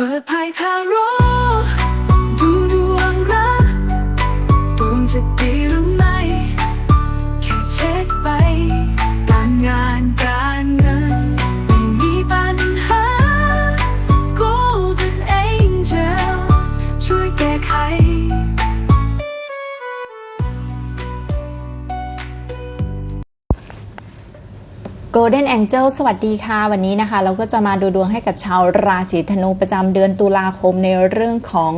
ปิดภายทางร่ Golden Angel สวัสดีค่ะ วันนี้นะคะ เราก็จะมาดูดวงให้กับชาวราศีธนูประจำเดือนตุลาคมในเรื่องของ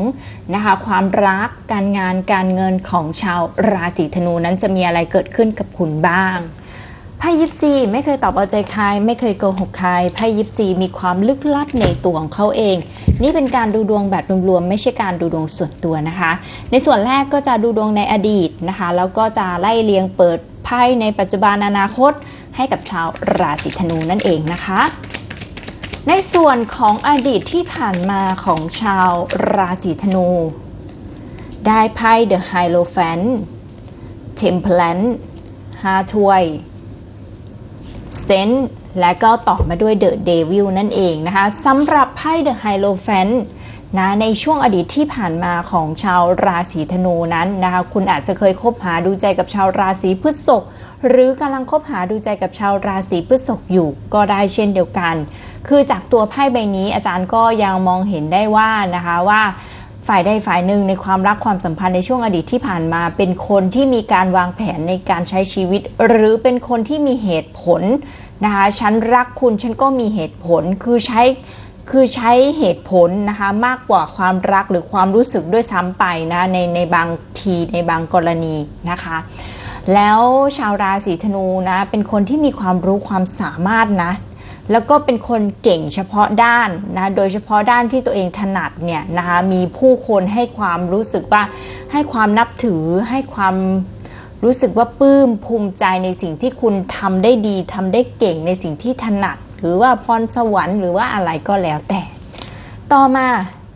นะคะความรักการงานการเงินของชาวราศีธนูนั้นจะมีอะไรเกิดขึ้นกับคุณบ้างไพ่ยิปซีไม่เคยตอบเอาใจใครไม่เคยโกหกใครไพ่ยิปซีมีความลึกลับในตัวของเขาเอง นี่เป็นการดูดวงแบบรวมๆไม่ใช่การดูดวงส่วนตัวนะคะ ในส่วนแรกก็จะดูดวงในอดีตนะคะ แล้วก็จะไล่เรียงเปิดไพ่ในปัจจุบันอนาคต ให้กับชาวราศีธนูนั่นเองนะคะ ในส่วนของอดีตที่ผ่านมาของชาวราศีธนู ได้ไพ่ The Hierophant Temperance 5ถ้วยเซนและก็ต่อมาด้วย The Devil นั่นเองนะคะสำหรับไพ่ The Hierophant นะในช่วงอดีตที่ผ่านมาของชาวราศีธนูนั้นนะคะคุณอาจจะเคยคบหาดูใจกับชาวราศีพฤษภ หรือกำลังคบหาดูใจกับชาวราศีพฤษภอยู่ก็ได้เช่นเดียวกัน คือจากตัวไพ่ใบนี้อาจารย์ก็ยังมองเห็นได้ว่านะคะว่าฝ่ายใดฝ่ายหนึ่งในความรักความสัมพันธ์ในช่วงอดีตที่ผ่านมา เป็นคนที่มีการวางแผนในการใช้ชีวิต หรือเป็นคนที่มีเหตุผลนะคะฉันรักคุณฉันก็มีเหตุผลคือใช้คือใช้เหตุผลนะคะมากกว่าความรักหรือความรู้สึกด้วยซ้ำไปนะในในบางทีในบางกรณีนะคะ แล้วชาวราศีธนูนะ เป็นคนที่มีความรู้ความสามารถนะ แล้วก็เป็นคนเก่งเฉพาะด้านนะ โดยเฉพาะด้านที่ตัวเองถนัดเนี่ยนะคะมีผู้คนให้ความรู้สึกว่าให้ความนับถือให้ความรู้สึกว่าปลื้มภูมิใจในสิ่งที่คุณทำได้ดีทำได้เก่งในสิ่งที่ถนัด หรือว่าพรสวรรค์หรือว่าอะไรก็แล้วแต่ ต่อมา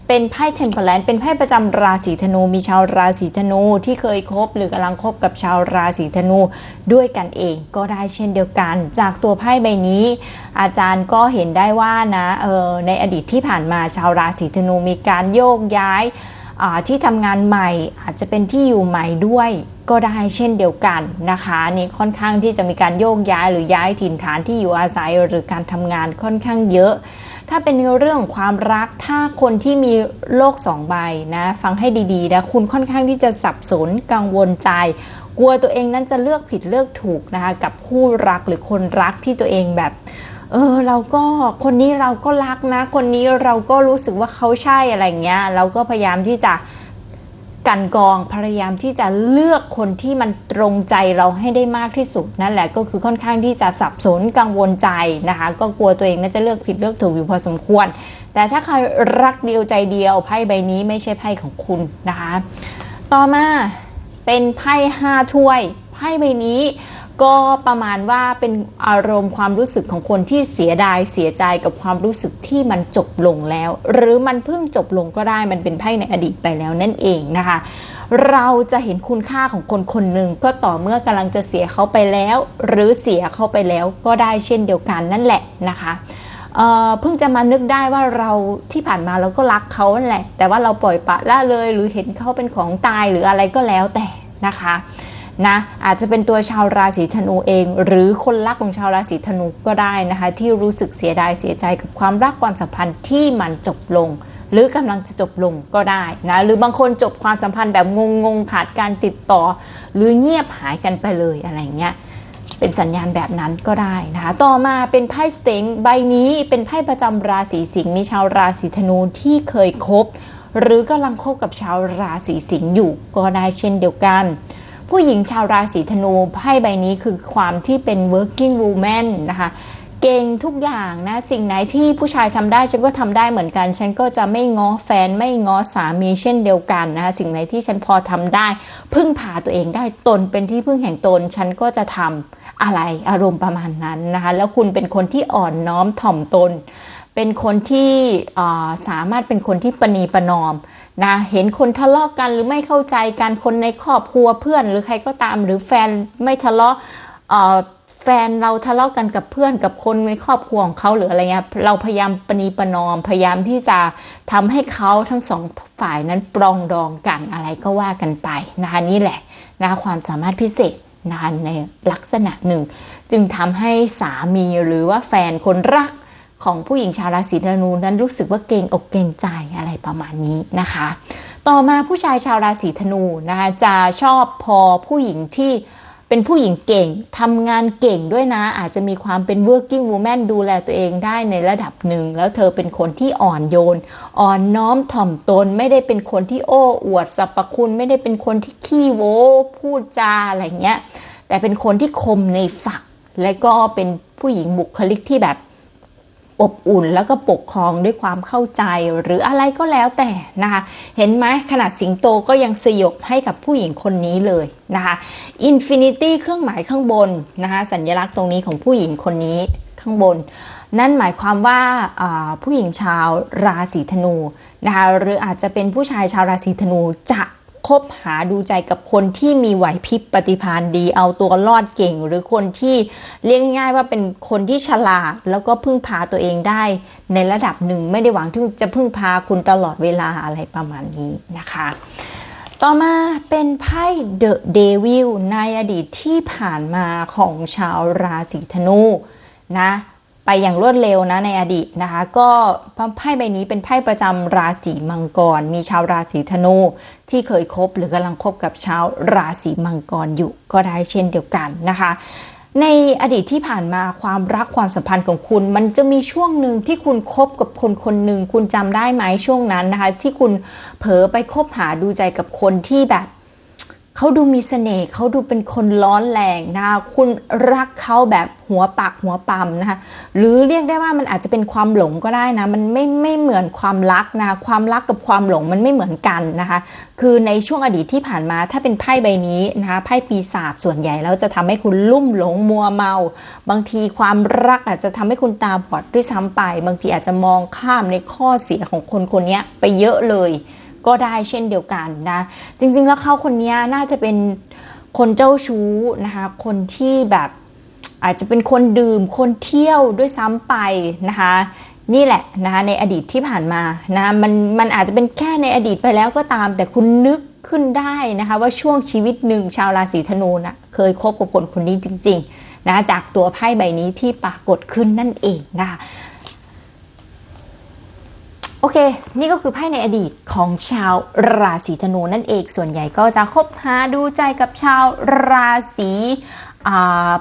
เป็นไพ่เทมเพลนเป็นไพ่ประจำราศีธนู มีชาวราศีธนูที่เคยคบหรือกำลังคบกับชาวราศีธนูด้วยกันเอง ก็ได้เช่นเดียวกัน จากตัวไพ่ใบนี้ อาจารย์ก็เห็นได้ว่านะเออในอดีตที่ผ่านมาชาวราศีธนูมีการโยกย้ายที่ทำงานใหม่อาจจะเป็นที่อยู่ใหม่ด้วย ก็ได้เช่นเดียวกันนะคะนี่ค่อนข้างที่จะมีการโยกย้ายหรือย้ายถิ่นฐานที่อยู่อาศัยหรือการทำงานค่อนข้างเยอะ ถ้าเป็นเรื่องของความรักถ้าคนที่มีโลกสองใบนะฟังให้ดีๆนะคุณค่อนข้างที่จะสับสนกังวลใจ กลัวตัวเองนั้นจะเลือกผิดเลือกถูกนะคะกับคู่รักหรือคนรักที่ตัวเองแบบเออเราก็คนนี้เราก็รักนะ คนนี้เราก็รู้สึกว่าเขาใช่อะไรเงี้ยเราก็พยายามที่จะ กันกรองพยายามที่จะเลือกคนที่มันตรงใจเราให้ได้มากที่สุดนั่นแหละก็คือค่อนข้างที่จะสับสนกังวลใจนะคะ ก็กลัวตัวเองน่าจะเลือกผิดเลือกถูกอยู่พอสมควร แต่ถ้าใครรักเดียวใจเดียวไพ่ใบนี้ไม่ใช่ไพ่ของคุณนะคะ ต่อมาเป็นไพ่ห้าถ้วยไพ่ใบนี้ ก็ประมาณว่าเป็นอารมณ์ความรู้สึกของคนที่เสียดายเสียใจกับความรู้สึกที่มันจบลงแล้ว หรือมันเพิ่งจบลงก็ได้มันเป็นไพ่ในอดีตไปแล้วนั่นเองนะคะ เราจะเห็นคุณค่าของคนคนหนึ่งก็ต่อเมื่อกำลังจะเสียเขาไปแล้ว หรือเสียเขาไปแล้วก็ได้เช่นเดียวกันนั่นแหละนะคะเพิ่งจะมานึกได้ว่าเราที่ผ่านมาเราก็รักเขานั่นแหละ แต่ว่าเราปล่อยปละละเลยหรือเห็นเขาเป็นของตายหรืออะไรก็แล้วแต่นะคะ นะอาจจะเป็นตัวชาวราศีธนูเอง หรือคนรักของชาวราศีธนูก็ได้นะคะที่รู้สึกเสียดายเสียใจกับความรักความสัมพันธ์ที่มันจบลง หรือกำลังจะจบลงก็ได้นะหรือบางคนจบความสัมพันธ์แบบงงๆขาดการติดต่อ หรือเงียบหายกันไปเลยอะไรเงี้ยเป็นสัญญาณแบบนั้นก็ได้นะคะ ต่อมาเป็นไพ่สเต็งใบนี้เป็นไพ่ประจำราศีสิงห์มีชาวราศีธนูที่เคยคบ หรือกำลังคบกับชาวราศีสิงห์อยู่ก็ได้เช่นเดียวกัน ผู้หญิงชาวราศีธนูไพ่ใบนี้คือความที่เป็น working woman นะคะเก่งทุกอย่างนะสิ่งไหนที่ผู้ชายทำได้ฉันก็ทำได้เหมือนกัน ฉันก็จะไม่ง้อแฟนไม่ง้อสามีเช่นเดียวกันนะคะสิ่งไหนที่ฉันพอทำได้ พึ่งพาตัวเองได้ตนเป็นที่พึ่งแห่งตน ฉันก็จะทำอะไรอารมณ์ประมาณนั้นนะคะแล้วคุณเป็นคนที่อ่อนน้อมถ่อมตน เป็นคนที่สามารถเป็นคนที่ประนีประนอม นะเห็นคนทะเลาะกันหรือไม่เข้าใจกันคนในครอบครัวเพื่อนหรือใครก็ตาม หรือแฟนไม่ทะเลาะเอ่อแฟนเราทะเลาะกันกับเพื่อนกับคนในครอบครัวของเขาหรืออะไรเงี้ยเราพยายามปณีประนอม พยายามที่จะทำให้เขาทั้งสองฝ่ายนั้นปรองดองกันอะไรก็ว่ากันไปนะคะนี่แหละนะคะความสามารถพิเศษนะคะในลักษณะหนึ่ง จึงทำให้สามีหรือว่าแฟนคนรัก ของผู้หญิงชาวราศีธนูนั้นรู้สึกว่าเกรงอกเกรงใจอะไรประมาณนี้นะคะ ต่อมาผู้ชายชาวราศีธนูนะคะจะชอบพอผู้หญิงที่เป็นผู้หญิงเก่งทำงานเก่งด้วยนะ อาจจะมีความเป็น working woman ดูแลตัวเองได้ในระดับหนึ่ง แล้วเธอเป็นคนที่อ่อนโยน อ่อนน้อมถ่อมตน ไม่ได้เป็นคนที่โอ้อวดสรรพคุณ ไม่ได้เป็นคนที่ขี้โว้พูดจาอะไรเงี้ย แต่เป็นคนที่คมในฝัก และก็เป็นผู้หญิงบุคลิกที่แบบ อบอุ่นแล้วก็ปกครองด้วยความเข้าใจหรืออะไรก็แล้วแต่นะคะ เห็นไหมขนาดสิงโตก็ยังสยบให้กับผู้หญิงคนนี้เลยนะคะอินฟินิตี้เครื่องหมายข้างบนนะคะสัญลักษณ์ตรงนี้ของผู้หญิงคนนี้ข้างบน นั่นหมายความว่าอ่าผู้หญิงชาวราศีธนูนะคะหรืออาจจะเป็นผู้ชายชาวราศีธนูจะ คบหาดูใจกับคนที่มีไหวพริบปฏิภาณดี เอาตัวรอดเก่ง หรือคนที่เรียกง่ายว่าเป็นคนที่ฉลาด แล้วก็พึ่งพาตัวเองได้ ในระดับหนึ่งไม่ได้หวังที่จะพึ่งพาคุณตลอดเวลาอะไรประมาณนี้นะคะ ต่อมาเป็นไพ่เดอะเดวิลในอดีตที่ผ่านมาของชาวราศีธนูนะ ไปอย่างรวดเร็วนะในอดีตนะคะ ก็ไพ่ใบนี้เป็นไพ่ประจำราศีมังกร มีชาวราศีธนูที่เคยคบหรือกำลังคบกับชาวราศีมังกรอยู่ก็ได้เช่นเดียวกันนะคะ ในอดีตที่ผ่านมาความรักความสัมพันธ์ของคุณ มันจะมีช่วงหนึ่งที่คุณคบกับคนคนหนึ่งคุณจำได้ไหมช่วงนั้นนะคะ ที่คุณเผลอไปคบหาดูใจกับคนที่แบบ เขาดูมีเสน่ห์เขาดูเป็นคนร้อนแรงนะคะคุณรักเขาแบบหัวปากหัวปั๊มนะคะหรือเรียกได้ว่ามันอาจจะเป็นความหลงก็ได้นะมันไม่ไม่เหมือนความรักนะความรักกับความหลงมันไม่เหมือนกันนะคะคือในช่วงอดีตที่ผ่านมาถ้าเป็นไพ่ใบนี้นะคะไพ่ปีศาจส่วนใหญ่แล้วจะทำให้คุณลุ่มหลงมัวเมา บางทีความรักอาจจะทำให้คุณตาบอดด้วยซ้ำไป บางทีอาจจะมองข้ามในข้อเสียของคนคนนี้ไปเยอะเลย ก็ได้เช่นเดียวกันนะ จริงๆแล้วเขาคนนี้น่าจะเป็นคนเจ้าชู้นะคะ คนที่แบบอาจจะเป็นคนดื่มคนเที่ยวด้วยซ้ำไปนะคะ นี่แหละนะคะในอดีตที่ผ่านมานะมันมันอาจจะเป็นแค่ในอดีตไปแล้วก็ตาม แต่คุณนึกขึ้นได้นะคะว่าช่วงชีวิตหนึ่งชาวราศีธนูนะเคยคบกับคนคนนี้จริง ๆนะจากตัวไพ่ใบนี้ที่ปรากฏขึ้นนั่นเองนะคะ โอเค นี่ก็คือไพ่ในอดีตของชาวราศีธนูนั่นเอง ส่วนใหญ่ก็จะคบหาดูใจกับชาวราศี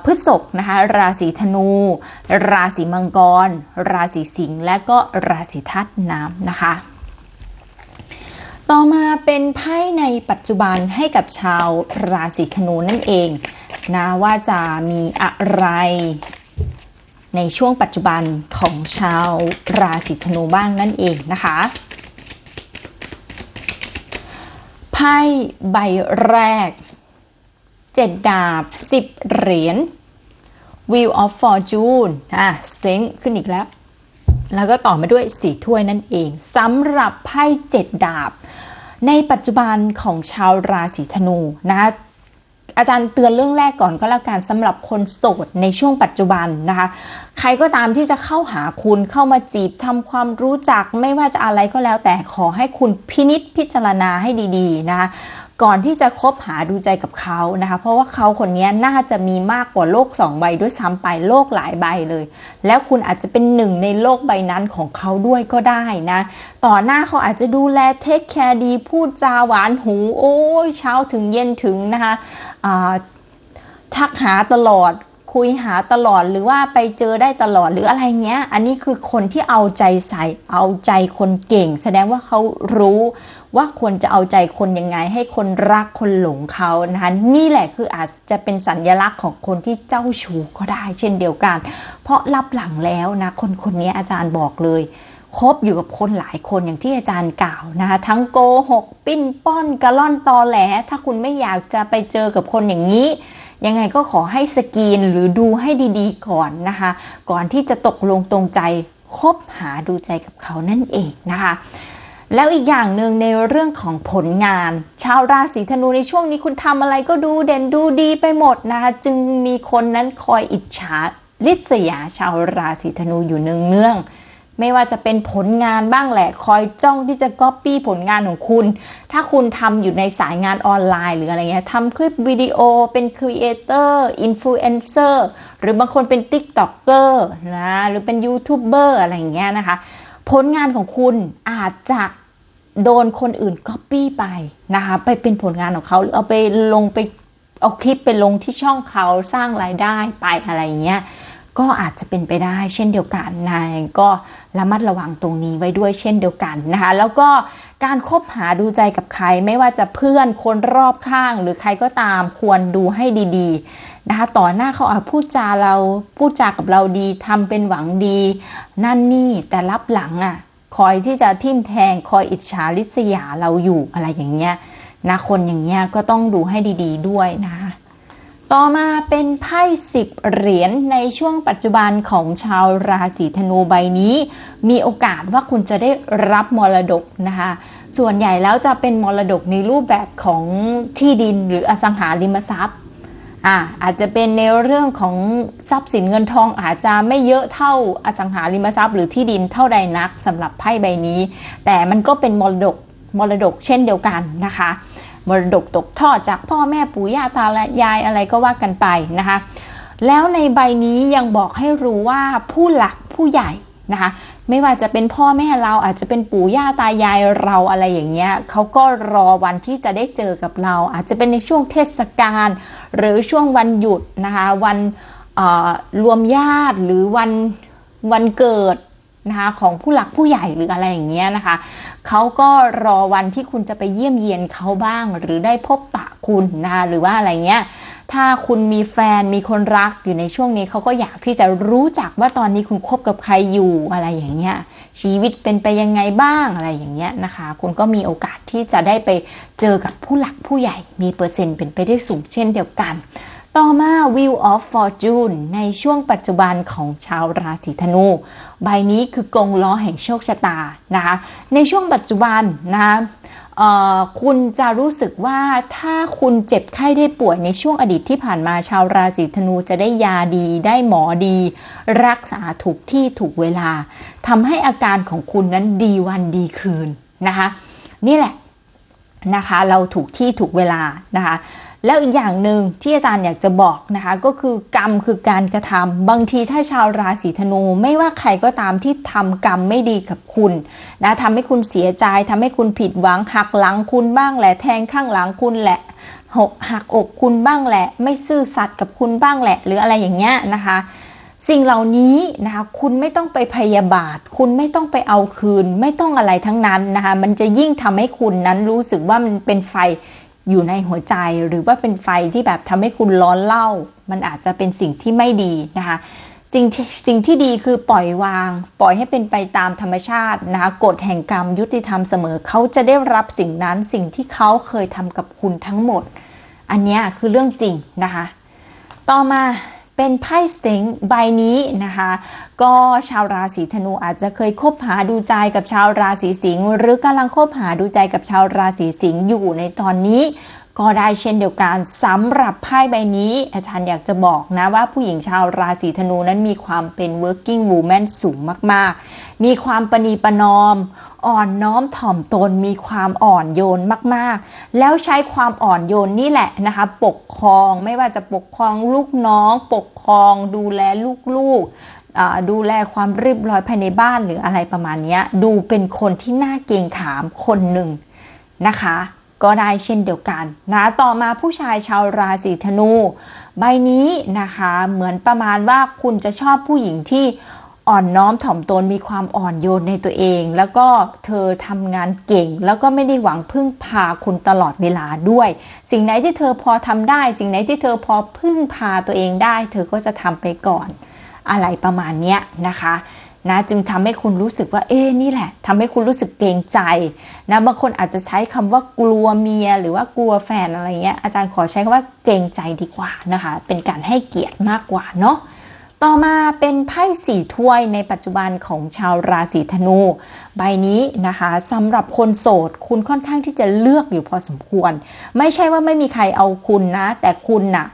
พฤษภนะคะ ราศีธนู ราศีมังกร ราศีสิงห์ และก็ราศีธาตุน้ำนะคะ ต่อมาเป็นไพ่ในปัจจุบันให้กับชาวราศีธนูนั่นเองนะว่าจะมีอะไร ในช่วงปัจจุบันของชาวราศีธนูบ้างนั่นเองนะคะไพ่ใบแรก 7 ดาบ 10 เหรียญ Wheel of Fortune อะ Strength ขึ้นอีกแล้ว แล้วก็ต่อมาด้วยสีถ้วยนั่นเองสำหรับไพ่ 7 ดาบ ในปัจจุบันของชาวราศีธนูนะคะ อาจารย์เตือนเรื่องแรกก่อนก็แล้วกันสำหรับคนโสดในช่วงปัจจุบันนะคะ ใครก็ตามที่จะเข้าหาคุณเข้ามาจีบทำความรู้จักไม่ว่าจะอะไรก็แล้วแต่ขอให้คุณพินิษพิจารณาให้ดีๆนะคะ ก่อนที่จะคบหาดูใจกับเขานะคะ เพราะว่าเขาคนนี้น่าจะมีมากกว่าโลกสองใบด้วยซ้ำไปโลกหลายใบเลย แล้วคุณอาจจะเป็นหนึ่งในโลกใบนั้นของเขาด้วยก็ได้นะ ต่อหน้าเขาอาจจะดูแลเทคแคร์ดี พูดจาหวานหู โอ้ยเช้าถึงเย็นถึงนะคะทักหาตลอดคุยหาตลอดหรือว่าไปเจอได้ตลอดหรืออะไรเงี้ย อันนี้คือคนที่เอาใจใส่เอาใจคนเก่ง แสดงว่าเขารู้ ว่าควรจะเอาใจคนยังไงให้คนรักคนหลงเขานะคะนี่แหละคืออาจจะเป็นสัญญลักษณ์ของคนที่เจ้าชู้ก็ได้เช่นเดียวกัน เพราะรับหลังแล้วนะคนคนนี้อาจารย์บอกเลยคบอยู่กับคนหลายคนอย่างที่อาจารย์กล่าวนะคะทั้งโกหกปิ้นป้อนกระล่อนตอแหล ถ้าคุณไม่อยากจะไปเจอกับคนอย่างนี้ ยังไงก็ขอให้สกีนหรือดูให้ดีๆก่อนนะคะ ก่อนที่จะตกลงตรงใจคบหาดูใจกับเขานั่นเองนะคะ แล้วอีกอย่างหนึ่งในเรื่องของผลงาน ชาวราศีธนูในช่วงนี้คุณทำอะไรก็ดูเด่นดูดีไปหมดนะคะ จึงมีคนนั้นคอยอิจฉาริษยาชาวราศีธนูอยู่เนืองๆไม่ว่าจะเป็นผลงานบ้างแหละ คอยจ้องที่จะก๊อปปี้ผลงานของคุณ ถ้าคุณทำอยู่ในสายงานออนไลน์หรืออะไรเงี้ยทำคลิปวิดีโอเป็นครีเอเตอร์อินฟลูเอนเซอร์หรือบางคนเป็นติ๊กต็อกเกอร์นะหรือเป็นยูทูบเบอร์อะไรอย่างเงี้ยนะคะ ผลงานของคุณอาจจะโดนคนอื่นก๊อปปี้ไปนะคะ ไปเป็นผลงานของเขาหรือเอาไปลงไปเอาคลิปไปลงที่ช่องเขาสร้างรายได้ไปอะไรเงี้ย ก็อาจจะเป็นไปได้เช่นเดียวกันนายก็ระมัดระวังตรงนี้ไว้ด้วยเช่นเดียวกันนะคะ แล้วก็การคบหาดูใจกับใครไม่ว่าจะเพื่อนคนรอบข้าง หรือใครก็ตามควรดูให้ดีๆนะคะต่อหน้าเขาอาจพูดจาเราพูดจากับเราดีทำเป็นหวังดี นั่นนี่แต่รับหลังอะคอยที่จะทิ่มแทงคอยอิจฉาริษยาเราอยู่อะไรอย่างเงี้ยนะคนอย่างเงี้ยก็ต้องดูให้ดี ๆด้วยนะคะ ต่อมาเป็นไพ่สิบเหรียญในช่วงปัจจุบันของชาวราศีธนูใบนี้ มีโอกาสว่าคุณจะได้รับมรดกนะคะ ส่วนใหญ่แล้วจะเป็นมรดกในรูปแบบของที่ดินหรืออสังหาริมทรัพย์อ่าอาจจะเป็นในเรื่องของทรัพย์สินเงินทองอาจจะไม่เยอะเท่าอสังหาริมทรัพย์ หรือที่ดินเท่าใดนักสำหรับไพ่ใบนี้ แต่มันก็เป็นมรดกมรดกเช่นเดียวกันนะคะ มรดกตกทอดจากพ่อแม่ปู่ย่าตาและยายอะไรก็ว่ากันไปนะคะ แล้วในใบนี้ยังบอกให้รู้ว่าผู้หลักผู้ใหญ่นะคะไม่ว่าจะเป็นพ่อแม่เราอาจจะเป็นปู่ย่าตายายเราอะไรอย่างเงี้ยเขาก็รอวันที่จะได้เจอกับเรา อาจจะเป็นในช่วงเทศกาลหรือช่วงวันหยุดนะคะวันรวมญาติหรือวันวันเกิด นะคะของผู้หลักผู้ใหญ่หรืออะไรอย่างเงี้ยนะคะเขาก็รอวันที่คุณจะไปเยี่ยมเยียนเขาบ้าง หรือได้พบปะคุณนะคะหรือว่าอะไรเงี้ยถ้าคุณมีแฟนมีคนรักอยู่ในช่วงนี้เขาก็อยากที่จะรู้จักว่าตอนนี้คุณคบกับใครอยู่อะไรอย่างเงี้ยชีวิตเป็นไปยังไงบ้างอะไรอย่างเงี้ยนะคะ คุณก็มีโอกาสที่จะได้ไปเจอกับผู้หลักผู้ใหญ่ มีเปอร์เซ็นต์เป็นไปได้สูงเช่นเดียวกัน ต่อมา Wheel of Fortune ในช่วงปัจจุบันของชาวราศีธนู ใบนี้คือกงล้อแห่งโชคชะตานะคะในช่วงปัจจุบันนะคะคุณจะรู้สึกว่าถ้าคุณเจ็บไข้ได้ป่วยในช่วงอดีตที่ผ่านมาชาวราศีธนูจะได้ยาดี ได้หมอดี รักษาถูกที่ถูกเวลาทำให้อาการของคุณนั้นดีวันดีคืนนะคะ นี่แหละนะคะ เราถูกที่ถูกเวลานะคะ แล้วอีกอย่างหนึ่งที่อาจารย์อยากจะบอกนะคะ ก็คือกรรมคือการกระทำบางทีถ้าชาวราศีธนูไม่ว่าใครก็ตามที่ทำกรรมไม่ดีกับคุณนะทำให้คุณเสียใจทำให้คุณผิดหวังหักหลังคุณบ้างแหละแทงข้างหลังคุณแหละหกหักอกคุณบ้างแหละ ไม่ซื่อสัตย์กับคุณบ้างแหละ หรืออะไรอย่างเงี้ยนะคะสิ่งเหล่านี้นะคะคุณไม่ต้องไปพยาบาท คุณไม่ต้องไปเอาคืน ไม่ต้องอะไรทั้งนั้นนะคะมันจะยิ่งทำให้คุณนั้นรู้สึกว่ามันเป็นไฟ อยู่ในหัวใจหรือว่าเป็นไฟที่แบบทำให้คุณร้อนเล่า มันอาจจะเป็นสิ่งที่ไม่ดีนะคะสิ่งสิ่งที่ดีคือปล่อยวาง ปล่อยให้เป็นไปตามธรรมชาตินะคะกฎแห่งกรรมยุติธรรมเสมอเขาจะได้รับสิ่งนั้นสิ่งที่เขาเคยทำกับคุณทั้งหมด อันนี้คือเรื่องจริงนะคะ ต่อมา เป็นไพ่สเต็งใบนี้นะคะ ก็ชาวราศีธนูอาจจะเคยคบหาดูใจกับชาวราศีสิงห์หรือกำลังคบหาดูใจกับชาวราศีสิงห์อยู่ในตอนนี้ ก็ได้เช่นเดียวกันสำหรับไพ่ใบนี้ อาจารย์อยากจะบอกนะว่าผู้หญิงชาวราศีธนูนั้นมีความเป็น working woman สูงมาก ๆ มีความประนีประนอม อ่อนน้อมถ่อมตน มีความอ่อนโยนมาก ๆ แล้วใช้ความอ่อนโยนนี่แหละนะคะปกครองไม่ว่าจะปกครองลูกน้อง ปกครองดูแลลูกๆดูแลความเรียบร้อยภายในบ้านหรืออะไรประมาณนี้ดูเป็นคนที่น่าเกรงขามคนหนึ่งนะคะ ก็ได้เช่นเดียวกันนะต่อมาผู้ชายชาวราศีธนู ใบนี้นะคะเหมือนประมาณว่าคุณจะชอบผู้หญิงที่อ่อนน้อมถ่อมตนมีความอ่อนโยนในตัวเอง แล้วก็เธอทำงานเก่ง แล้วก็ไม่ได้หวังพึ่งพาคุณตลอดเวลาด้วย สิ่งไหนที่เธอพอทำได้ สิ่งไหนที่เธอพอพึ่งพาตัวเองได้ เธอก็จะทำไปก่อน อะไรประมาณนี้นะคะ นะจึงทำให้คุณรู้สึกว่าเอ๊นี่แหละทำให้คุณรู้สึกเกรงใจนะบางคนอาจจะใช้คำว่ากลัวเมีย หรือว่ากลัวแฟนอะไรเงี้ยอาจารย์ขอใช้คำว่าเกรงใจดีกว่านะคะ เป็นการให้เกียรติมากกว่าเนาะต่อมาเป็นไพ่สี่ถ้วยในปัจจุบันของชาวราศีธนู ใบนี้นะคะสำหรับคนโสด คุณค่อนข้างที่จะเลือกอยู่พอสมควร ไม่ใช่ว่าไม่มีใครเอาคุณนะ แต่คุณน่ะ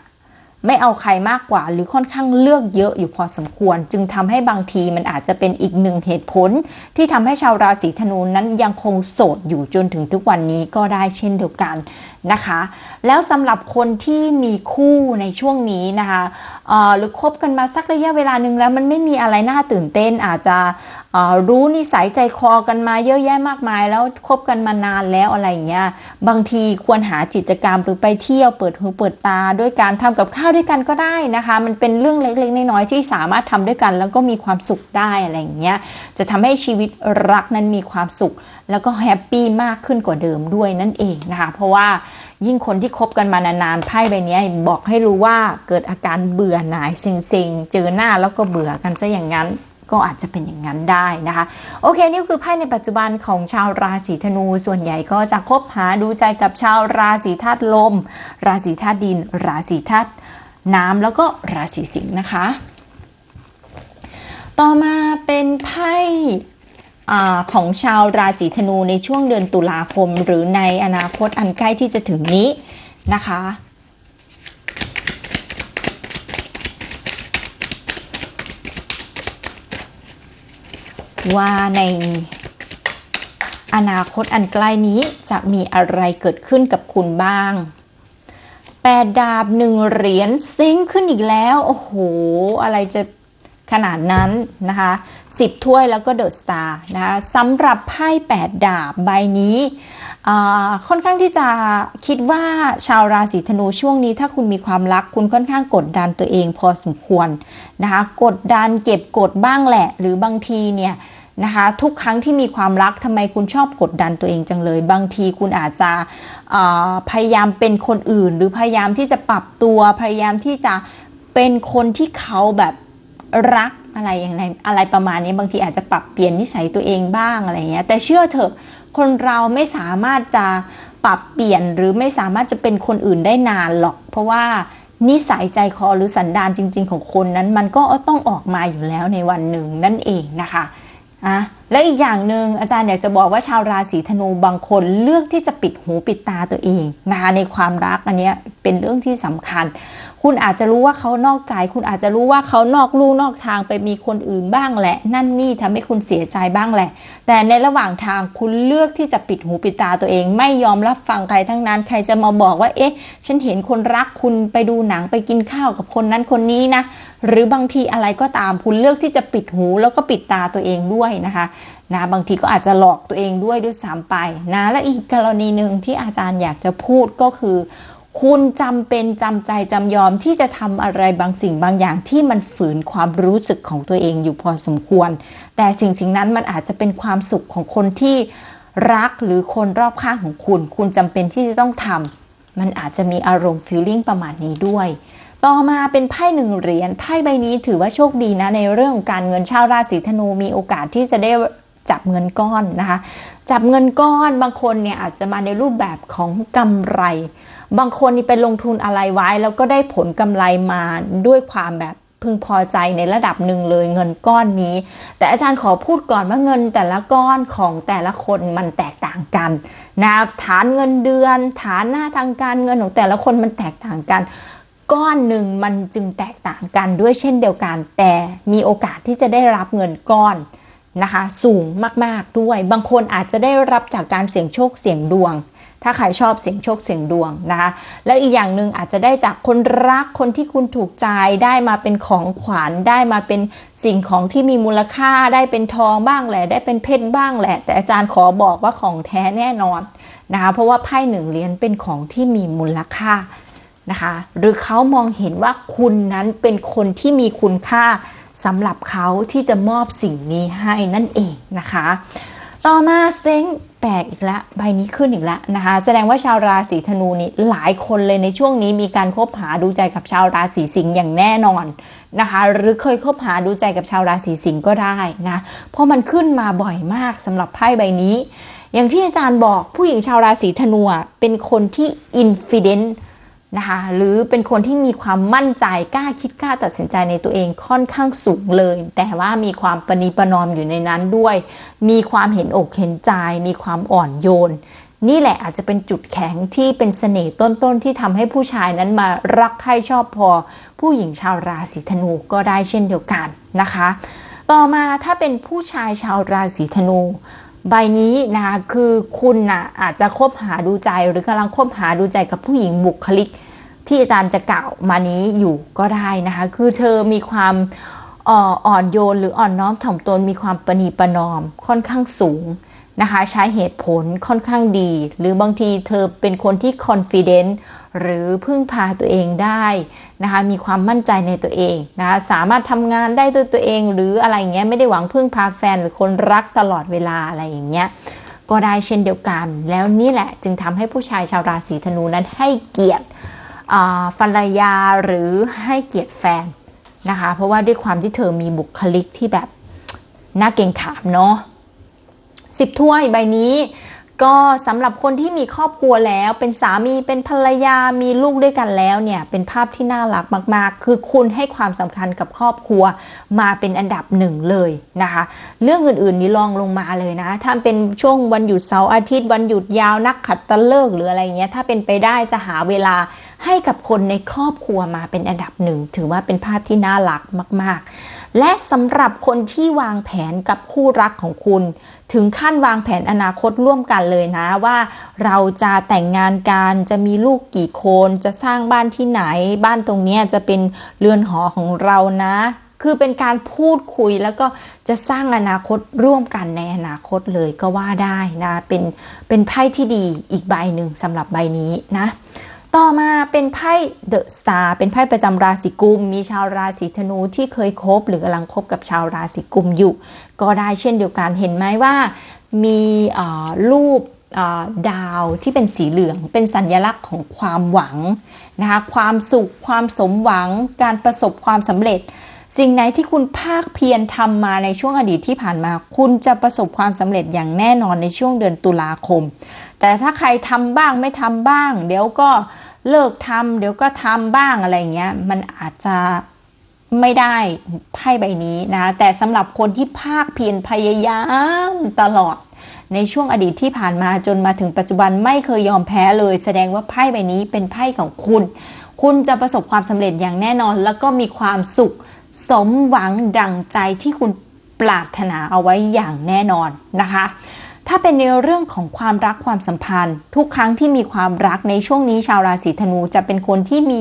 ไม่เอาใครมากกว่า หรือค่อนข้างเลือกเยอะอยู่พอสมควร จึงทำให้บางทีมันอาจจะเป็นอีกหนึ่งเหตุผล ที่ทำให้ชาวราศีธนูนั้นยังคงโสดอยู่จนถึงทุกวันนี้ก็ได้เช่นเดียวกันนะคะ แล้วสำหรับคนที่มีคู่ในช่วงนี้นะคะหรือคบกันมาสักระยะเวลาหนึ่งแล้วมันไม่มีอะไรน่าตื่นเต้นอาจจะ รู้นิสัยใจคอกันมาเยอะแยะมากมาย แล้วคบกันมานานแล้วอะไรอย่างเงี้ยบางทีควรหากิจกรรมหรือไปเที่ยวเปิดหูเปิดตา ด้วยการทำกับข้าวด้วยกันก็ได้นะคะ มันเป็นเรื่องเล็กๆน้อยๆที่สามารถทำด้วยกัน แล้วก็มีความสุขได้อะไรอย่างเงี้ยจะทำให้ชีวิตรักนั้นมีความสุข แล้วก็แฮปปี้มากขึ้นกว่าเดิมด้วยนั่นเองนะคะ เพราะว่ายิ่งคนที่คบกันมานานๆไพ่ใบนี้บอกให้รู้ว่าเกิดอาการเบื่อหน่ายเซ็งๆเจอหน้าแล้วก็เบื่อกันซะอย่างนั้น ก็อาจจะเป็นอย่างนั้นได้นะคะ โอเค นี่คือไพ่ในปัจจุบันของชาวราศีธนู ส่วนใหญ่ก็จะคบหาดูใจกับชาวราศีธาตุลม ราศีธาตุดิน ราศีธาตุน้ำแล้วก็ราศีสิงห์นะคะ ต่อมาเป็นไพ่ของชาวราศีธนูในช่วงเดือนตุลาคม หรือในอนาคตอันใกล้ที่จะถึงนี้นะคะ ว่าในอนาคตอันใกล้นี้จะมีอะไรเกิดขึ้นกับคุณบ้างแปดดาบหนึ่งเหรียญซิงขึ้นอีกแล้ว โอ้โห อะไรจะ ขนาดนั้นนะคะสิบถ้วยแล้วก็เดอะสตาร์นะคะสำหรับไพ่แปดดาบใบนี้ค่อนข้างที่จะคิดว่าชาวราศีธนูช่วงนี้ถ้าคุณมีความรักคุณค่อนข้างกดดันตัวเองพอสมควรนะคะกดดันเก็บกดบ้างแหละ หรือบางทีเนี่ยนะคะทุกครั้งที่มีความรักทำไมคุณชอบกดดันตัวเองจังเลย บางทีคุณอาจจะพยายามเป็นคนอื่น หรือพยายามที่จะปรับตัวพยายามที่จะเป็นคนที่เขาแบบ รักอะไรอย่างไรอะไรประมาณนี้บางทีอาจจะปรับเปลี่ยนนิสัยตัวเองบ้างอะไรเงี้ยแต่เชื่อเถอะคนเราไม่สามารถจะปรับเปลี่ยนหรือไม่สามารถจะเป็นคนอื่นได้นานหรอก เพราะว่านิสัยใจคอหรือสันดานจริง ๆ ของคนนั้น มันก็ต้องออกมาอยู่แล้วในวันหนึ่งนั่นเองนะคะอะและอีกอย่างหนึ่งอาจารย์อยากจะบอกว่าชาวราศีธนูบางคนเลือกที่จะปิดหูปิดตาตัวเองนะคะในความรักอันนี้เป็นเรื่องที่สำคัญ คุณอาจจะรู้ว่าเขานอกใจ คุณอาจจะรู้ว่าเขานอกลู่นอกทางไปมีคนอื่นบ้างแหละ นั่นนี่ทำให้คุณเสียใจบ้างแหละ แต่ในระหว่างทางคุณเลือกที่จะปิดหูปิดตาตัวเอง ไม่ยอมรับฟังใครทั้งนั้น ใครจะมาบอกว่า เอ๊ะ ฉันเห็นคนรักคุณไปดูหนังไปกินข้าวกับคนนั้นคนนี้นะ หรือบางทีอะไรก็ตาม คุณเลือกที่จะปิดหูแล้วก็ปิดตาตัวเองด้วยนะคะนะบางทีก็อาจจะหลอกตัวเองด้วยด้วยซ้ำไปนะและอีกกรณีหนึ่งที่อาจารย์อยากจะพูดก็คือ คุณจำเป็นจำใจจำยอมที่จะทำอะไรบางสิ่งบางอย่างที่มันฝืนความรู้สึกของตัวเองอยู่พอสมควร แต่สิ่งสิ่งนั้นมันอาจจะเป็นความสุขของคนที่รักหรือคนรอบข้างของคุณ คุณจำเป็นที่จะต้องทำมันอาจจะมีอารมณ์ฟีลลิ่งประมาณนี้ด้วย ต่อมาเป็นไพ่หนึ่งเหรียญไพ่ใบนี้ถือว่าโชคดีนะ ในเรื่องของการเงินชาวราศีธนูมีโอกาสที่จะได้จับเงินก้อนนะคะ จับเงินก้อนบางคนเนี่ยอาจจะมาในรูปแบบของกำไร บางคนนี่ไปลงทุนอะไรไว้ แล้วก็ได้ผลกำไรมาด้วยความแบบพึงพอใจในระดับหนึ่งเลยเงินก้อนนี้ แต่อาจารย์ขอพูดก่อนว่าเงินแต่ละก้อนของแต่ละคนมันแตกต่างกันนะฐานเงินเดือน ฐานหน้าทางการเงินของแต่ละคนมันแตกต่างกัน ก้อนหนึ่งมันจึงแตกต่างกันด้วยเช่นเดียวกัน แต่มีโอกาสที่จะได้รับเงินก้อนนะคะ สูงมากๆด้วย บางคนอาจจะได้รับจากการเสี่ยงโชคเสี่ยงดวง ถ้าใครชอบเสียงโชคเสียงดวงนะคะ แล้วอีกอย่างหนึ่งอาจจะได้จากคนรักคนที่คุณถูกใจได้มาเป็นของขวัญได้มาเป็นสิ่งของที่มีมูลค่าได้เป็นทองบ้างแหละ ได้เป็นเพชรบ้างแหละ แต่อาจารย์ขอบอกว่าของแท้แน่นอนนะคะเพราะว่าไพ่หนึ่งเหรียญเป็นของที่มีมูลค่านะคะหรือเขามองเห็นว่าคุณนั้นเป็นคนที่มีคุณค่าสำหรับเขาที่จะมอบสิ่งนี้ให้นั่นเองนะคะ ต่อมาเซ้งแปลกอีกแล้วใบนี้ขึ้นอีกแล้วนะคะแสดงว่าชาวราศีธนูนี่หลายคนเลยในช่วงนี้มีการคบหาดูใจกับชาวราศีสิงห์อย่างแน่นอนนะคะ หรือเคยคบหาดูใจกับชาวราศีสิงห์ก็ได้นะเพราะมันขึ้นมาบ่อยมากสำหรับไพ่ใบนี้ อย่างที่อาจารย์บอกผู้หญิงชาวราศีธนูเป็นคนที่อินฟิเดนต์ นะคะหรือเป็นคนที่มีความมั่นใจกล้าคิดกล้าตัดสินใจในตัวเองค่อนข้างสูงเลย แต่ว่ามีความประนีประนอมอยู่ในนั้นด้วย มีความเห็นอกเห็นใจ มีความอ่อนโยน นี่แหละอาจจะเป็นจุดแข็งที่เป็นเสน่ห์ต้นๆที่ทำให้ผู้ชายนั้นมารักใคร่ชอบพอ ผู้หญิงชาวราศีธนูก็ได้เช่นเดียวกันนะคะ ต่อมาถ้าเป็นผู้ชายชาวราศีธนู ใบนี้นะคะคือคุณนะอาจจะคบหาดูใจหรือกำลังคบหาดูใจกับผู้หญิงบุคลิก ที่อาจารย์จะกล่าวมานี้อยู่ก็ได้นะคะ คือเธอมีความอ่ออ่อนโยนหรืออ่อนน้อมถ่อมตนมีความประนีประนอมค่อนข้างสูงนะคะ ใช้เหตุผลค่อนข้างดี หรือบางทีเธอเป็นคนที่ confident หรือพึ่งพาตัวเองได้นะคะมีความมั่นใจในตัวเองนะคะสามารถทำงานได้ด้วยตัวเอง หรืออะไรอย่างเงี้ยไม่ได้หวังพึ่งพาแฟนหรือคนรักตลอดเวลาอะไรอย่างเงี้ยก็ได้เช่นเดียวกัน แล้วนี่แหละจึงทำให้ผู้ชายชาวราศีธนูนั้นให้เกียรติภรรยาหรือให้เกียรติแฟนนะคะเพราะว่าด้วยความที่เธอมีบุคลิกที่แบบน่าเกรงขามเนาะสิบถ้วยใบนี้ ก็สำหรับคนที่มีครอบครัวแล้ว เป็นสามีเป็นภรรยามีลูกด้วยกันแล้วเนี่ยเป็นภาพที่น่ารักมาก ๆ คือคุณให้ความสำคัญกับครอบครัวมาเป็นอันดับหนึ่งเลยนะคะ เรื่องอื่นๆนี่ลองลงมาเลยนะ ถ้าเป็นช่วงวันหยุดเสาร์อาทิตย์ วันหยุดยาวนักขัดตะเลิกหรืออะไรเงี้ยถ้าเป็นไปได้จะหาเวลาให้กับคนในครอบครัวมาเป็นอันดับหนึ่งถือว่าเป็นภาพที่น่ารักมาก ๆ และสำหรับคนที่วางแผนกับคู่รักของคุณ ถึงขั้นวางแผนอนาคตร่วมกันเลยนะว่า เราจะแต่งงานกันจะมีลูกกี่คนจะสร้างบ้านที่ไหน บ้านตรงนี้จะเป็นเรือนหอของเรานะ คือเป็นการพูดคุยแล้วก็จะสร้างอนาคตร่วมกันในอนาคตเลยก็ว่าได้นะเป็นเป็นไพ่ที่ดีอีกใบหนึ่งสำหรับใบนี้นะ ต่อมาเป็นไพ่เดอะสตาร์เป็นไพ่ประจำราศีกุม มีชาวราศีธนูที่เคยคบ หรือกำลังคบกับชาวราศีกุมอยู่ ก็ได้เช่นเดียวกันเห็นไหมว่า มีรูปดาวที่เป็นสีเหลือง เป็นสัญลักษณ์ของความหวังนะคะความสุขความสมหวัง การประสบความสำเร็จ สิ่งไหนที่คุณภาคเพียรทำมาในช่วงอดีตที่ผ่านมา คุณจะประสบความสำเร็จอย่างแน่นอนในช่วงเดือนตุลาคม แต่ถ้าใครทำบ้างไม่ทำบ้าง เดี๋ยวก็เลิกทำเดี๋ยวก็ทำบ้างอะไรเงี้ย มันอาจจะไม่ได้ไพ่ใบนี้นะ แต่สำหรับคนที่ภาคเพียรพยายามตลอดในช่วงอดีตที่ผ่านมาจนมาถึงปัจจุบันไม่เคยยอมแพ้เลย แสดงว่าไพ่ใบนี้เป็นไพ่ของคุณ คุณจะประสบความสำเร็จอย่างแน่นอน แล้วก็มีความสุขสมหวังดังใจที่คุณปรารถนาเอาไว้อย่างแน่นอนนะคะ ถ้าเป็นในเรื่องของความรักความสัมพันธ์ ทุกครั้งที่มีความรักในช่วงนี้ชาวราศีธนูจะเป็นคนที่มี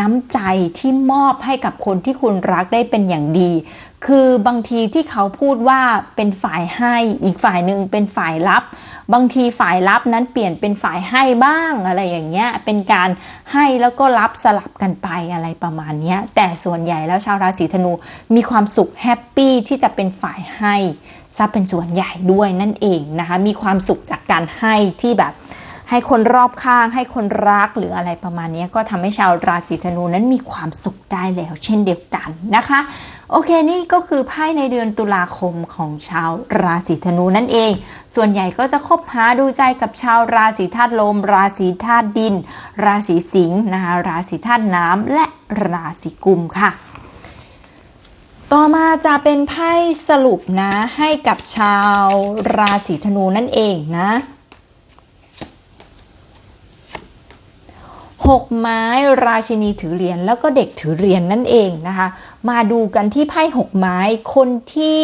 น้ำใจที่มอบให้กับคนที่คุณรักได้เป็นอย่างดี คือบางทีที่เขาพูดว่าเป็นฝ่ายให้อีกฝ่ายหนึ่งเป็นฝ่ายรับ บางทีฝ่ายรับนั้นเปลี่ยนเป็นฝ่ายให้บ้างอะไรอย่างเงี้ยเป็นการให้แล้วก็รับสลับกันไปอะไรประมาณนี้แต่ส่วนใหญ่แล้วชาวราศีธนูมีความสุขแฮปปี้ที่จะเป็นฝ่ายให้ ซะเป็นส่วนใหญ่ด้วยนั่นเองนะคะมีความสุขจากการให้ที่แบบให้คนรอบข้างให้คนรักหรืออะไรประมาณนี้ก็ทำให้ชาวราศีธนูนั้นมีความสุขได้แล้วเช่นเดียวกันนะคะ โอเคนี่ก็คือไพ่ในเดือนตุลาคมของชาวราศีธนูนั่นเอง ส่วนใหญ่ก็จะคบหาดูใจกับชาวราศีธาตุลม ราศีธาตุดิน ราศีสิงห์นะคะราศีธาตุน้ำและราศีกุมค่ะ ต่อมาจะเป็นไพ่สรุปนะให้กับชาวราศีธนูนั่นเองนะหกไม้ราชินีถือเหรียญแล้วก็เด็กถือเหรียญนนั่นเองนะคะ มาดูกันที่ไพ่หกไม้คนที่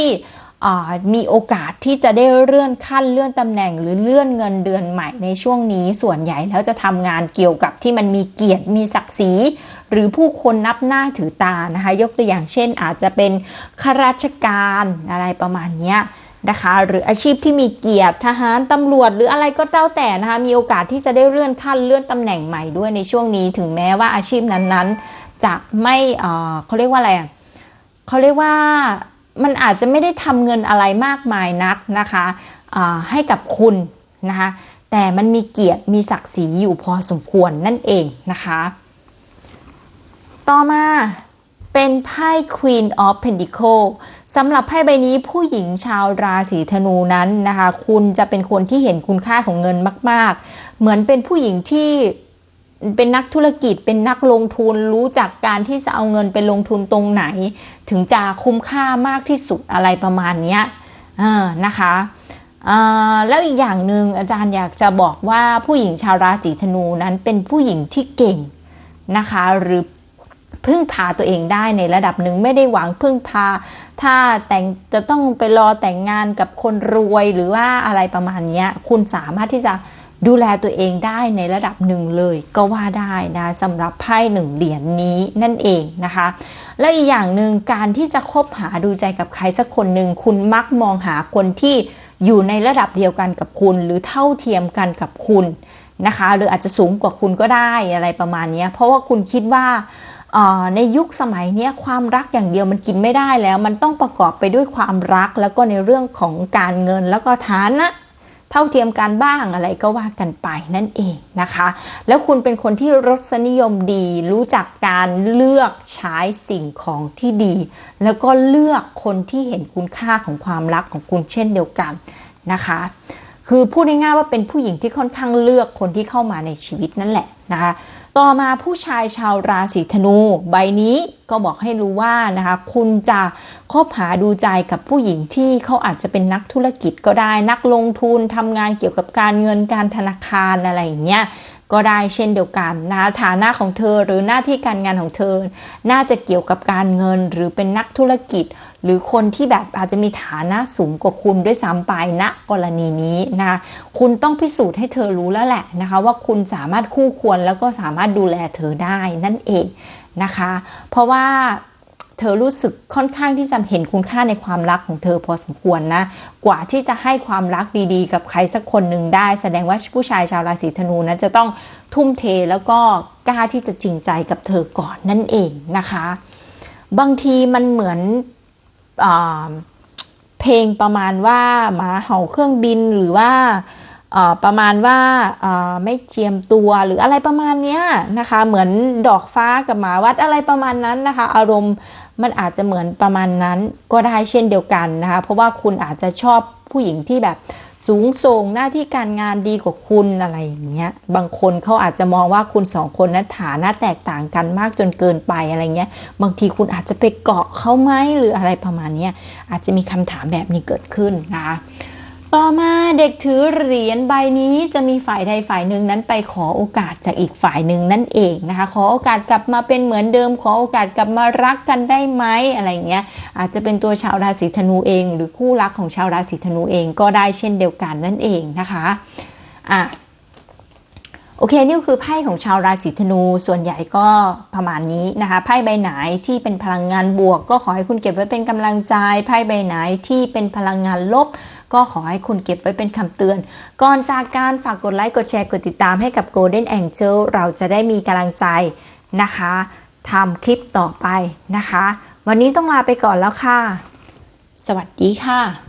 มีโอกาสที่จะได้เลื่อนขั้นเลื่อนตำแหน่งหรือเลื่อนเงินเดือนใหม่ในช่วงนี้ส่วนใหญ่แล้วจะทำงานเกี่ยวกับที่มันมีเกียรติมีศักดิ์ศรี หรือผู้คนนับหน้าถือตานะคะ ยกตัวอย่างเช่น อาจจะเป็นข้าราชการอะไรประมาณนี้นะคะ หรืออาชีพที่มีเกียรติทหารตำรวจ หรืออะไรก็เจ้าแต่นะคะ มีโอกาสที่จะได้เลื่อนขั้นเลื่อนตำแหน่งใหม่ด้วยในช่วงนี้ ถึงแม้ว่าอาชีพนั้นๆ จะไม่เขาเรียกว่าอะไรเขาเรียกว่ามันอาจจะไม่ได้ทำเงินอะไรมากมายนักนะคะให้กับคุณนะคะแต่มันมีเกียรติมีศักดิ์ศรีอยู่พอสมควรนั่นเองนะคะ ต่อมาเป็นไพ่ Queen of Pentacle สำหรับไพ่ใบนี้ผู้หญิงชาวราศีธนูนั้นนะคะ คุณจะเป็นคนที่เห็นคุณค่าของเงินมาก ๆ เหมือนเป็นผู้หญิงที่เป็นนักธุรกิจเป็นนักลงทุนรู้จักการที่จะเอาเงินไปลงทุนตรงไหน ถึงจะคุ้มค่ามากที่สุดอะไรประมาณนี้นะคะแล้วอีกอย่างหนึ่งอาจารย์อยากจะบอกว่าผู้หญิงชาวราศีธนูนั้นเป็นผู้หญิงที่เก่งนะคะหรือ พึ่งพาตัวเองได้ในระดับหนึ่งไม่ได้หวังพึ่งพา ถ้าแต่งจะต้องไปรอแต่งงานกับคนรวยหรือว่าอะไรประมาณนี้คุณสามารถที่จะดูแลตัวเองได้ในระดับหนึ่งเลยก็ว่าได้นะสำหรับไพ่หนึ่งเหรียญนนี้นั่นเองนะคะ และอีกอย่างหนึ่งการที่จะคบหาดูใจกับใครสักคนหนึ่งคุณมักมองหาคนที่อยู่ในระดับเดียวกันกับคุณ หรือเท่าเทียมกันกับคุณนะคะ หรืออาจจะสูงกว่าคุณก็ได้อะไรประมาณนี้เพราะว่าคุณคิดว่า ในยุคสมัยนี้ความรักอย่างเดียวมันกินไม่ได้แล้ว มันต้องประกอบไปด้วยความรักแล้วก็ในเรื่องของการเงินแล้วก็ฐานะเท่าเทียมกันบ้างอะไรก็ว่ากันไปนั่นเองนะคะ แล้วคุณเป็นคนที่รสนิยมดี รู้จักการเลือกใช้สิ่งของที่ดี แล้วก็เลือกคนที่เห็นคุณค่าของความรักของคุณเช่นเดียวกันนะคะ คือพูดง่ายๆว่าเป็นผู้หญิงที่ค่อนข้างเลือกคนที่เข้ามาในชีวิตนั่นแหละนะคะ ต่อมาผู้ชายชาวราศีธนู ใบนี้ก็บอกให้รู้ว่านะคะ คุณจะคบหาดูใจกับผู้หญิงที่เขาอาจจะเป็นนักธุรกิจก็ได้นักลงทุนทำงานเกี่ยวกับการเงินการธนาคารอะไรอย่างเงี้ย ก็ได้เช่นเดียวกันนะคะฐานะของเธอหรือหน้าที่การงานของเธอ น่าจะเกี่ยวกับการเงินหรือเป็นนักธุรกิจ หรือคนที่แบบอาจจะมีฐานะสูงกว่าคุณด้วยซ้ำไปณกรณีนี้นะคะคุณต้องพิสูจน์ให้เธอรู้แล้วแหละนะคะว่าคุณสามารถคู่ควรแล้วก็สามารถดูแลเธอได้นั่นเองนะคะ เพราะว่า เธอรู้สึกค่อนข้างที่จะเห็นคุณค่าในความรักของเธอพอสมควรนะ กว่าที่จะให้ความรักดีๆ กับใครสักคนหนึ่งได้ แสดงว่าผู้ชายชาวราศีธนูนั้นจะต้องทุ่มเทแล้วก็กล้าที่จะจริงใจกับเธอก่อนนั่นเองนะคะ บางทีมันเหมือนอเพลงประมาณว่าหมาเห่าเครื่องบินหรือว่าประมาณว่าไม่เจียมตัวหรืออะไรประมาณนี้นะคะ เหมือนดอกฟ้ากับหมาวัดอะไรประมาณนั้นนะคะ อารมณ์ มันอาจจะเหมือนประมาณนั้นก็ได้เช่นเดียวกันนะคะ เพราะว่าคุณอาจจะชอบผู้หญิงที่แบบสูงส่งหน้าที่การงานดีกว่าคุณอะไรอย่างเงี้ย บางคนเขาอาจจะมองว่าคุณสองคนนั้นฐานะแตกต่างกันมากจนเกินไปอะไรเงี้ย บางทีคุณอาจจะไปเกาะเขาไหมหรืออะไรประมาณเนี้ยอาจจะมีคำถามแบบนี้เกิดขึ้นนะคะ ต่อมาเด็กถือเหรียญใบนี้จะมีฝ่ายใดฝ่ายหนึ่งนั้นไปขอโอกาสจากอีกฝ่ายหนึ่งนั่นเองนะคะ ขอโอกาสกลับมาเป็นเหมือนเดิม ขอโอกาสกลับมารักกันได้ไหมอะไรเงี้ย อาจจะเป็นตัวชาวราศีธนูเอง หรือคู่รักของชาวราศีธนูเองก็ได้เช่นเดียวกันนั่นเองนะคะอะ โอเคนี่คือไพ่ของชาวราศีธนูส่วนใหญ่ก็ประมาณนี้นะคะไพ่ใบไหนที่เป็นพลังงานบวก ก็ขอให้คุณเก็บไว้เป็นกำลังใจไพ่ใบไหนที่เป็นพลังงานลบ ก็ขอให้คุณเก็บไว้เป็นคำเตือน ก่อนจากการฝากกดไลค์กดแชร์กดติดตามให้กับ Golden Angel เราจะได้มีกำลังใจนะคะทำคลิปต่อไปนะคะ วันนี้ต้องลาไปก่อนแล้วค่ะ สวัสดีค่ะ